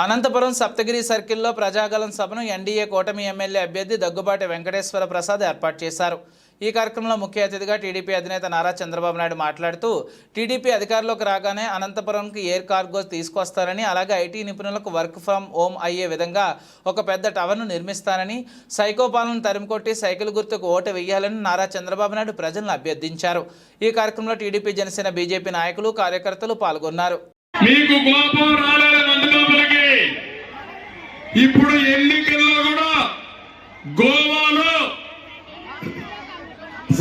అనంతపురం సప్తగిరి సర్కిల్లో ప్రజాగలం సభను ఎన్డీఏ కూటమి ఎమ్మెల్యే అభ్యర్థి దగ్గుబాటి వెంకటేశ్వర ప్రసాద్ ఏర్పాటు చేశారు. ఈ కార్యక్రమంలో ముఖ్య అతిథిగా టీడీపీ అధినేత నారా చంద్రబాబు నాయుడు మాట్లాడుతూ టీడీపీ అధికారంలోకి రాగానే అనంతపురంకి ఎయిర్ కార్గో తీసుకొస్తారని అలాగే ఐటీ నిపుణులకు వర్క్ ఫ్రం హోమ్ అయ్యే విధంగా ఒక పెద్ద టవర్ను నిర్మిస్తానని సైకోపాలను తరిమికొట్టి సైకిల్ గుర్తుకు ఓటు వేయాలని నారా చంద్రబాబు నాయుడు ప్రజలను అభ్యర్థించారు. ఈ కార్యక్రమంలో టీడీపీ జనసేన బీజేపీ నాయకులు కార్యకర్తలు పాల్గొన్నారు. మీకు కోపం రాలేదు నందబాబులకి ఇప్పుడు ఎన్నికల్లో కూడా గోవాలో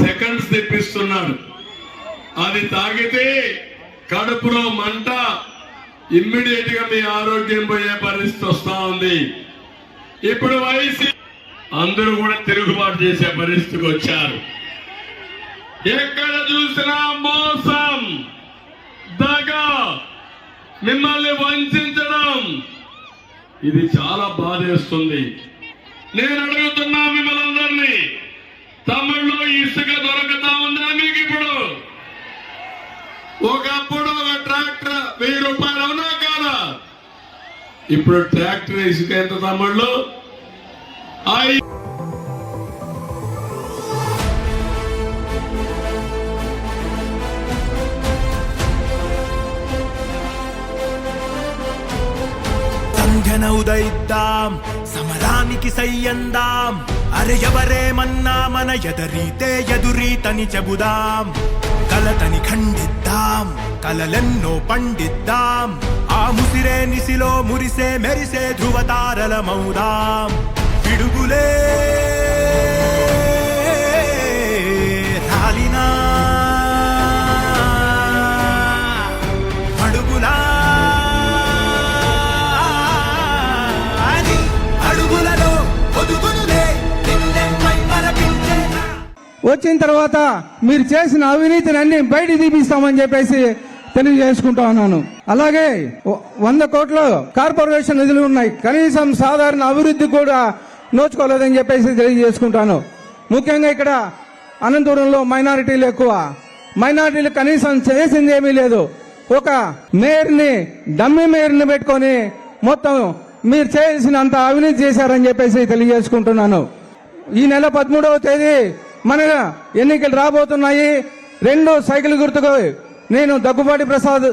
సెకండ్స్ తెప్పిస్తున్నారు అది తాగితే కడుపులో మంట ఇమ్మీడియట్గా మీ ఆరోగ్యం పోయే పరిస్థితి వస్తా ఉంది. ఇప్పుడు వయసు అందరూ కూడా తిరుగుబాటు చేసే పరిస్థితికి వచ్చారు. ఎక్కడ చూసినా మోసం. మిమ్మల్ని వంచడం. ఇది చాలా బాధేస్తుంది. నేను అడుగుతున్నా మిమ్మల్ని అందరినీ తమిళ్ళో ఇసుక దొరకతా ఉందా మీకు ఇప్పుడు? ఒకప్పుడు ఒక ట్రాక్టర్ వెయ్యి రూపాయలు అవునా కాదా? ఇప్పుడు ట్రాక్టర్ ఇసుక ఎంత తమిళ్ళో? ఘన ఉదయిద్దాం సమరానికి సయ్యందాం. అరే ఎవరేమన్నా మన ఎదరీతే ఎదురీతని చెబుదాం. కలతని ఖండిద్దాం కలలెన్నో పండిద్దాం. ఆ ముసిరే నిసిలో మురిసే మెరిసే ధృవతారలమౌదాం పిడుగులే వచ్చిన తర్వాత మీరు చేసిన అవినీతిని అన్ని బయట తీపిస్తామని చెప్పేసి తెలియజేసుకుంటా ఉన్నాను. అలాగే వ- వంద కోట్లు కార్పొరేషన్ నిధులు ఉన్నాయి. కనీసం సాధారణ అభివృద్ధి కూడా నోచుకోలేదని చెప్పేసి తెలియజేసుకుంటాను. ముఖ్యంగా ఇక్కడ అనంతపురంలో మైనారిటీలు ఎక్కువ. మైనారిటీలు కనీసం చేసింది ఏమీ లేదు. ఒక మేయర్ని డమ్మి మేయర్ని పెట్టుకొని మొత్తం మీరు చేయాల్సినంత అవినీతి చేశారని చెప్పేసి తెలియజేసుకుంటున్నాను. ఈ నెల పదమూడవ తేదీ మన ఎన్నికలు రాబోతున్నాయి. రెండు సైకిల్ గుర్తుకు నేను దగ్గుబాటి ప్రసాద్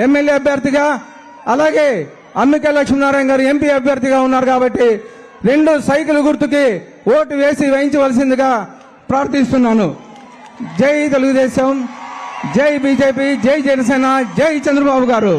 ఎమ్మెల్యే అభ్యర్థిగా అలాగే అమ్మిక లక్ష్మీనారాయణ గారు ఎంపీ అభ్యర్థిగా ఉన్నారు కాబట్టి రెండు సైకిల్ గుర్తుకి ఓటు వేసి వేయించవలసిందిగా ప్రార్థిస్తున్నాను. జై తెలుగుదేశం జై బీజేపీ జై జనసేన జై చంద్రబాబు గారు.